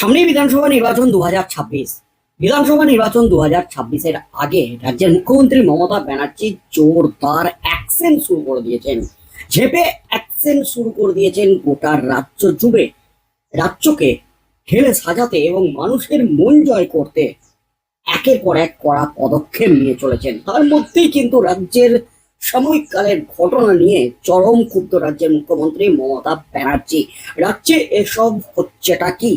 সামনে বিধানসভা নির্বাচন দু হাজার ছাব্বিশ। বিধানসভা নির্বাচন দু ছাব্বিশের আগে রাজ্যের মুখ্যমন্ত্রী মমতা ব্যানার্জি জোরদার অ্যাকশন শুরু করে দিয়েছেন। ঝেপে অ্যাকশন শুরু করে দিয়েছেন গোটা রাজ্য জুড়ে। রাজ্যকে ঢেলে সাজাতে এবং মানুষের মন জয় করতে একের পর এক কড়া পদক্ষেপ নিয়ে চলেছেন। তার মধ্যেই কিন্তু রাজ্যের সাময়িক কালের ঘটনা নিয়ে চরম ক্ষুব্ধ রাজ্যের মুখ্যমন্ত্রী মমতা ব্যানার্জি। রাজ্যে এসব হচ্ছেটা কি?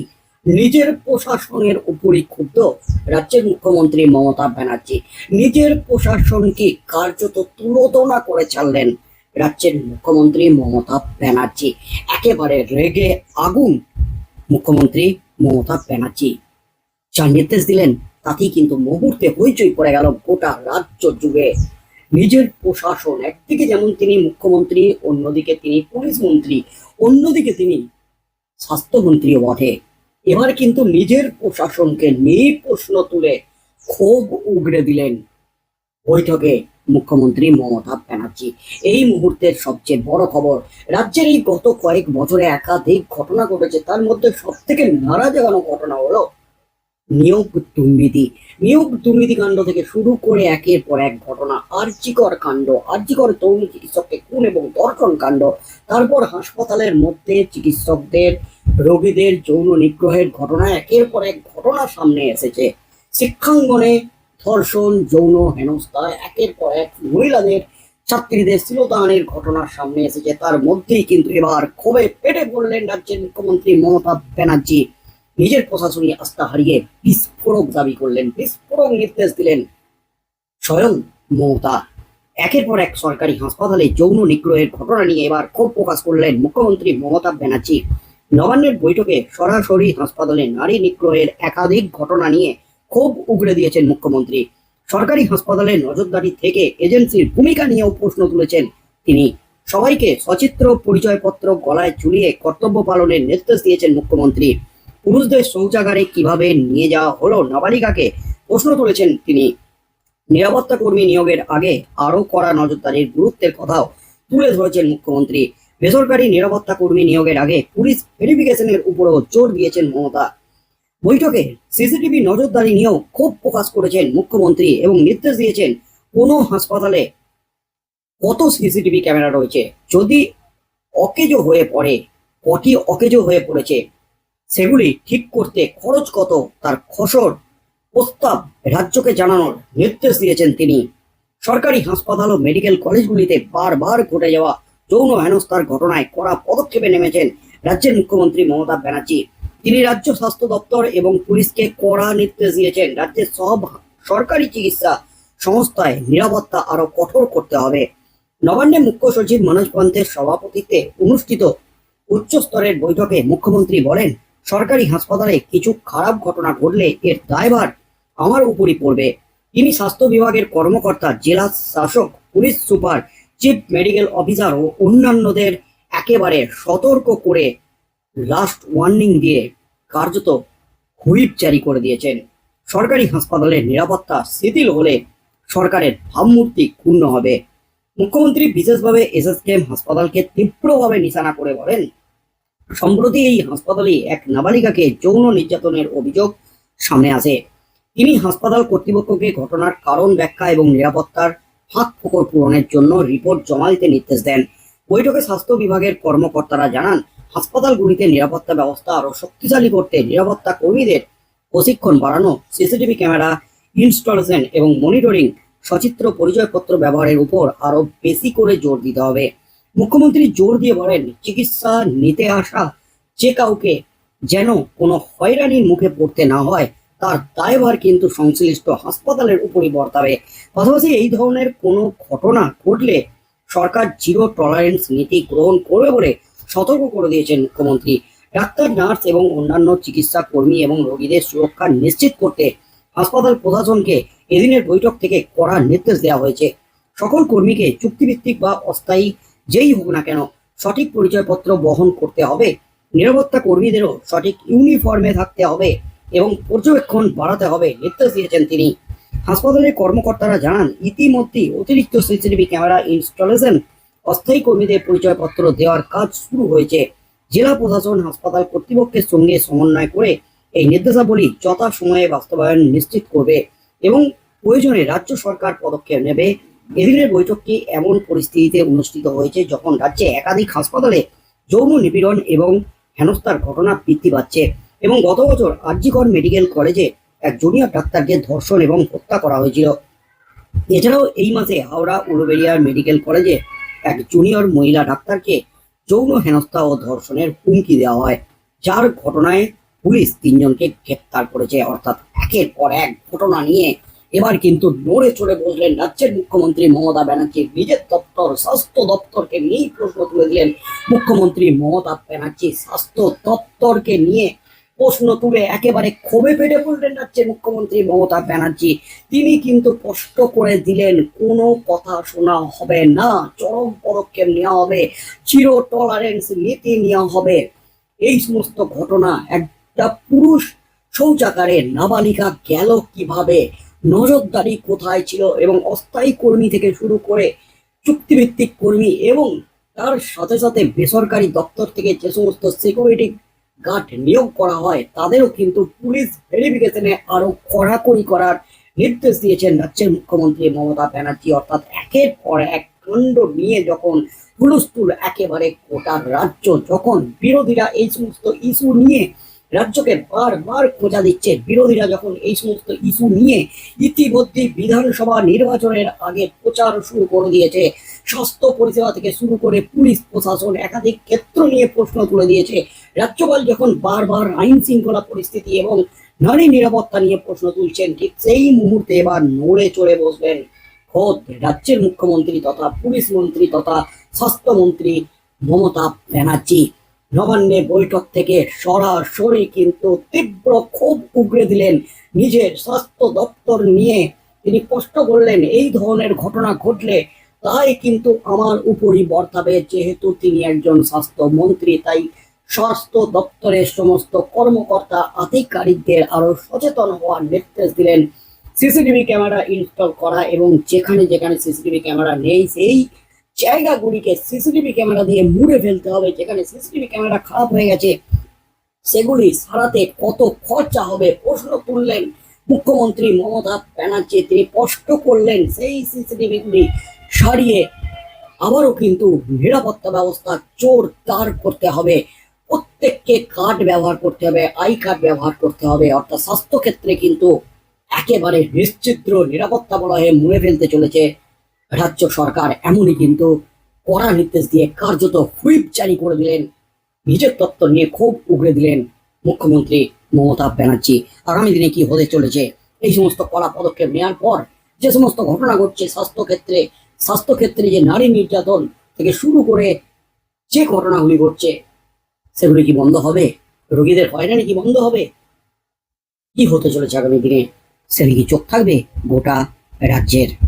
নিজের প্রশাসনের উপরই ক্ষুব্ধ রাজ্যের মুখ্যমন্ত্রী মমতা ব্যানার্জি। নিজের প্রশাসনকে কার্যত তুলোদনা করে ছাড়লেন রাজ্যের মুখ্যমন্ত্রী মমতা ব্যানার্জি। একেবারে রেগে আগুন মুখ্যমন্ত্রী মমতা ব্যানার্জি। যা নির্দেশ দিলেন, তাতেই কিন্তু মুহূর্তে হইচই পড়ে গেল গোটা রাজ্য জুড়ে। নিজের প্রশাসন, একদিকে যেমন তিনি মুখ্যমন্ত্রী, অন্যদিকে তিনি পুলিশ মন্ত্রী, অন্যদিকে তিনি স্বাস্থ্যমন্ত্রীও বটে। এবার কিন্তু নিজের প্রশাসনকে নিয়ে প্রশ্ন তুলে ক্ষোভ উগড়ে দিলেন বৈঠকে মুখ্যমন্ত্রী মমতা ব্যানার্জি। এই মুহূর্তের সবচেয়ে বড় খবর, রাজ্যের এই গত কয়েক বছরে একাধিক ঘটনা ঘটেছে, তার মধ্যে সব থেকে নাড়া জাগানো ঘটনা হলো নিয়োগ দুর্নীতি। নিয়োগ দুর্নীতি কাণ্ড থেকে শুরু করে একের পর এক ঘটনা আর্যিকর কাণ্ড আর্যিকর তরুণী চিকিৎসককে খুন এবং দর্শন কাণ্ড, তারপর হাসপাতালের মধ্যে চিকিৎসকদের, রোগীদের যৌন নিগ্রহের ঘটনা, একের পর এক ঘটনা সামনে এসেছে। শিক্ষাঙ্গনে ধর্ষণ, যৌন হেনস্থা, একের পর এক মহিলাদের, ছাত্রীদের শ্লীলতাহানির ঘটনা সামনে এসেছে। তার মধ্যেই কিন্তু এবার ক্ষোভে পেটে পড়লেন রাজ্যের মুখ্যমন্ত্রী মমতা ব্যানার্জি। নিজের প্রশাসনী আস্থা হারিয়ে বিস্ফোরক দাবি করলেন, বিস্ফোরক নির্দেশ দিলেন স্বয়ং মমতা। একের পর এক সরকারি হাসপাতালে যৌন নিগ্রহের ঘটনা নিয়ে এবার ক্ষোভ প্রকাশ করলেন মুখ্যমন্ত্রী মমতা ব্যানার্জি। নবান্নের বৈঠকে সরাসরি হাসপাতালে নারী নিগ্রহের একাধিক ঘটনা নিয়ে ক্ষোভ উগড়ে দিয়েছেন মুখ্যমন্ত্রী। সরকারি হাসপাতালে নজরদারি থেকে এজেন্সির ভূমিকা নিয়েও প্রশ্ন তুলেছেন তিনি। সবাইকে সচিত্র, পরিচয়পত্র গলায় ঝুলিয়ে কর্তব্য পালনের নির্দেশ দিয়েছেন মুখ্যমন্ত্রী। পুরুষদের শৌচাগারে কীভাবে নিয়ে যাওয়া হলো নাবালিকাকে প্রশ্ন তুলেছেন তিনি। নিরাপত্তা কর্মী নিয়োগের আগে আরও কড়া নজরদারির গুরুত্বের কথাও তুলে ধরেছেন মুখ্যমন্ত্রী। বেসরকারি নিরাপত্তা কর্মী নিয়োগের আগে পুলিশ ভেরিফিকেশনের উপরও জোর দিয়েছেন মমতা। বৈঠকে সিসিটিভি নজরদারি নিয়েও ক্ষোভ প্রকাশ করেছেন মুখ্যমন্ত্রী এবং নির্দেশ দিয়েছেন কোনো হাসপাতালে কত সিসিটিভি ক্যামেরা রয়েছে, যদি অকেজো হয়ে পড়ে, কটি অকেজো হয়ে পড়েছে সেগুলি ঠিক করতে খরচ কত তার খসড় প্রস্তাব রাজ্যকে জানানোর নির্দেশ দিয়েছেন তিনি। সরকারি হাসপাতাল ও মেডিকেল কলেজগুলিতে বারবার ঘটে যাওয়া যৌন হেনস্থার ঘটনায় কড়া পদক্ষেপে নেমেছেন রাজ্যের মুখ্যমন্ত্রী মমতা ব্যানার্জি। তিনি রাজ্য স্বাস্থ্য দপ্তর এবং পুলিশকে কড়া নির্দেশ দিয়েছেন রাজ্যের সব সরকারি চিকিৎসা সংস্থায় নিরাপত্তা আরও কঠোর করতে হবে। নবান্নে মুখ্য সচিব মনোজ পন্থের সভাপতিত্বে অনুষ্ঠিত উচ্চ স্তরের বৈঠকে মুখ্যমন্ত্রী বলেন সরকারি হাসপাতালে কিছু খারাপ ঘটনা ঘটলে এর দায়ভার আমার উপরই পড়বে। তিনি স্বাস্থ্য বিভাগের কর্মকর্তা, জেলা শাসক, police super, chief medical officer ও অন্যান্যদের একেবারে সতর্ক করে লাস্ট ওয়ার্নিং দিয়ে কার্যত হুইপ জারি করে দিয়েছেন। সরকারি হাসপাতালের নিরাপত্তা শিথিল হলে সরকারের ভাবমূর্তি ক্ষুণ্ণ হবে। মুখ্যমন্ত্রী বিশেষভাবে এসএসকেএম হাসপাতালকে তীব্রভাবে নিশানা করে বলেন সম্প্রতি এই হাসপাতালে এক নাবালিকাকে যৌন নির্যাতনের অভিযোগ সামনে আসে। তিনি হাসপাতাল কর্তৃপক্ষকে ঘটনার কারণ ব্যাখ্যা এবং নিরাপত্তার হাত ফোকর পূরণের জন্য রিপোর্ট জমা দিতে নির্দেশ দেন। বৈঠকে স্বাস্থ্য বিভাগের কর্মকর্তারা জানান, হাসপাতালগুলিতে নিরাপত্তা ব্যবস্থা আরও শক্তিশালী করতে নিরাপত্তা কর্মীদের প্রশিক্ষণ বাড়ানো, সিসিটিভি ক্যামেরা ইনস্টলেশন এবং মনিটরিং, সচিত্র পরিচয়পত্র ব্যবহারের উপর আরও বেশি করে জোর দিতে হবে। মুখ্যমন্ত্রী জোর দিয়ে বলেন, চিকিৎসা নিতে আসা যে কাউকে যেন কোনো হয়রানির মুখে পড়তে না হয়, তার দায়ভার কিন্তু সংশ্লিষ্ট হাসপাতালের উপরই বর্তাবে। পাশাপাশি এই ধরনের কোনো ঘটনা ঘটলে সরকার জিরো টলারেন্স নীতি গ্রহণ করবে বলে সতর্ক করে দিয়েছেন মুখ্যমন্ত্রী। ডাক্তার, নার্স এবং অন্যান্য চিকিৎসা কর্মী এবং রোগীদের সুরক্ষা নিশ্চিত করতে হাসপাতাল প্রশাসনকে এদিনের বৈঠক থেকে কড়া নির্দেশ দেওয়া হয়েছে। সকল কর্মীকে চুক্তিভিত্তিক বা অস্থায়ী যেই হোক না কেন, সঠিক পরিচয়পত্র বহন করতে হবে। নিরাপত্তা কর্মীদেরও সঠিক ইউনিফর্মে থাকতে হবে এবং পর্যবেক্ষণ বাড়াতে হবে, নির্দেশ দিয়েছেন তিনি। হাসপাতালের কর্মকর্তারা জানান ইতিমধ্যেই অতিরিক্ত সিসিটিভি ক্যামেরা ইনস্টলেশন অস্থায়ী কর্মীদের পরিচয়পত্র দেওয়ার কাজ শুরু হয়েছে। জেলা প্রশাসন হাসপাতাল কর্তৃপক্ষের সঙ্গে সমন্বয় করে এই নির্দেশাবলী যথা সময়ে বাস্তবায়ন নিশ্চিত করবে এবং প্রয়োজনে রাজ্য সরকার পদক্ষেপ নেবে। এদিনের বৈঠকটি এমন পরিস্থিতিতে অনুষ্ঠিত হয়েছে যখন রাজ্যে একাধিক হাসপাতালে যৌন নিপীড়ন এবং হেনস্থার ঘটনা বৃদ্ধি পাচ্ছে এবং গত বছর আরজিকর মেডিকেল কলেজে এক জুনিয়র ডাক্তারকে ধর্ষণ এবং হত্যা করা হয়েছিল। এছাড়াও এই মাসে হাওড়া উলুবেড়িয়ার মেডিকেল কলেজে এক জুনিয়র মহিলা ডাক্তারকে যৌন হেনস্থা ও ধর্ষণের হুমকি দেওয়া হয়, যার ঘটনায় পুলিশ তিনজনকে গ্রেপ্তার করেছে। অর্থাৎ একের পর এক ঘটনা নিয়ে এবার কিন্তু নড়ে চড়ে বসলেন রাজ্যের মুখ্যমন্ত্রী মমতা ব্যানার্জি। নিজের দপ্তর, স্বাস্থ্য দপ্তরকে নিয়েই প্রশ্ন তুলে দিলেন মুখ্যমন্ত্রী মমতা ব্যানার্জি। স্বাস্থ্য দপ্তরকে নিয়ে প্রশ্ন তুলে একেবারে ক্ষোভে ফেটে পড়লেন রাজ্যের মুখ্যমন্ত্রী মমতা ব্যানার্জি। তিনি কিন্তু স্পষ্ট করে দিলেন, কোনো কথা শোনা হবে না, চরম পদক্ষেপ নেওয়া হবে, জিরো টলারেন্স নীতি নেওয়া হবে। এই সমস্ত ঘটনা একটা পুরুষ শৌচাগারে নাবালিকা গেল কীভাবে? নজরদারি কোথায় ছিল এবং অস্থায়ী কর্মী থেকে শুরু করে চুক্তিভিত্তিক কর্মী এবং তার সাথে সাথে বেসরকারি দপ্তর থেকে যে সমস্ত সিকিউরিটি গার্ড নিয়োগ করা হয়, তাদেরও কিন্তু পুলিশ ভেরিফিকেশনে আরও কড়াকড়ি করার নির্দেশ দিয়েছেন রাজ্যের মুখ্যমন্ত্রী মমতা ব্যানার্জি। অর্থাৎ একের পর এক কাণ্ড নিয়ে যখন হুলস্থুল একেবারে গোটা রাজ্য, যখন বিরোধীরা এই সমস্ত ইস্যু নিয়ে রাজ্যকে বারবার খোঁজা দিচ্ছে। বিরোধীরা যখন এই সমস্ত ইস্যু নিয়ে ইতিমধ্যে বিধানসভা নির্বাচনের আগে প্রচার শুরু করে দিয়েছে, স্বাস্থ্য পরিষেবা থেকে শুরু করে পুলিশ প্রশাসন একাধিক ক্ষেত্র নিয়ে প্রশ্ন তুলে দিয়েছে। রাজ্যপাল যখন বারবার আইন শৃঙ্খলা পরিস্থিতি এবং নারী নিরাপত্তা নিয়ে প্রশ্ন তুলছেন, ঠিক সেই মুহূর্তে এবার নড়ে চড়ে বসবেন খোদ রাজ্যের মুখ্যমন্ত্রী তথা পুলিশ মন্ত্রী তথা স্বাস্থ্যমন্ত্রী মমতা ব্যানার্জি। নবান্নে বৈঠক থেকে সরাসরি কিন্তু তীব্র ক্ষোভ উগড়ে দিলেন নিজের স্বাস্থ্য দপ্তর নিয়ে। তিনি স্পষ্ট করলেন, এই ধরনের ঘটনা ঘটলে তাই কিন্তু আমার উপরই বর্তাবে যেহেতু তিনি একজন স্বাস্থ্যমন্ত্রী তাই স্বাস্থ্য দপ্তরের সমস্ত কর্মকর্তা আধিকারিকদের আরও সচেতন হওয়ার নির্দেশ দিলেন। সিসিটিভি ক্যামেরা ইনস্টল করা এবং যেখানে যেখানে সিসিটিভি ক্যামেরা নেই, সেই জায়গাগুলিকে সিসিটিভি ক্যামেরা দিয়ে মুড়ে ফেলতে হবে, যেখানে সিসিটিভি ক্যামেরা খারাপ হয়ে গেছে, সেগুলি সারাতে কত খরচা হবে? প্রশ্ন তুললেন মুখ্যমন্ত্রী মমতা ব্যানার্জি। তিনি স্পষ্ট করলেন, সেই সিসিটিভি গুলি সারিয়ে আবারও কিন্তু নিরাপত্তা ব্যবস্থা জোর দার করতে হবে। প্রত্যেককে কার্ড ব্যবহার করতে হবে, আই কার্ড ব্যবহার করতে হবে, অর্থাৎ স্বাস্থ্য ক্ষেত্রে কিন্তু একেবারে নিশ্চিদ্র নিরাপত্তা বলয়ে মুড়ে ফেলতে চলেছে। রাজ্য সরকার এমনই কিন্তু কড়া নির্দেশ দিয়ে কার্যত হুইপ জারি করে দিলেন। নিজের তত্ত্ব নিয়ে খুব উগড়ে দিলেন মুখ্যমন্ত্রী মমতা ব্যানার্জি। আগামী দিনে কি হতে চলেছে? এই সমস্ত কড়া পদক্ষেপ নেওয়ার পর যে সমস্ত ঘটনা ঘটছে স্বাস্থ্য ক্ষেত্রে স্বাস্থ্য ক্ষেত্রে যে নারী নির্যাতন থেকে শুরু করে যে ঘটনাগুলি ঘটছে, সেগুলি কি বন্ধ হবে? রোগীদের হয়রানি কি বন্ধ হবে? কি হতে চলেছে আগামী দিনে? সেদিকে চোখ থাকবে গোটা রাজ্যের?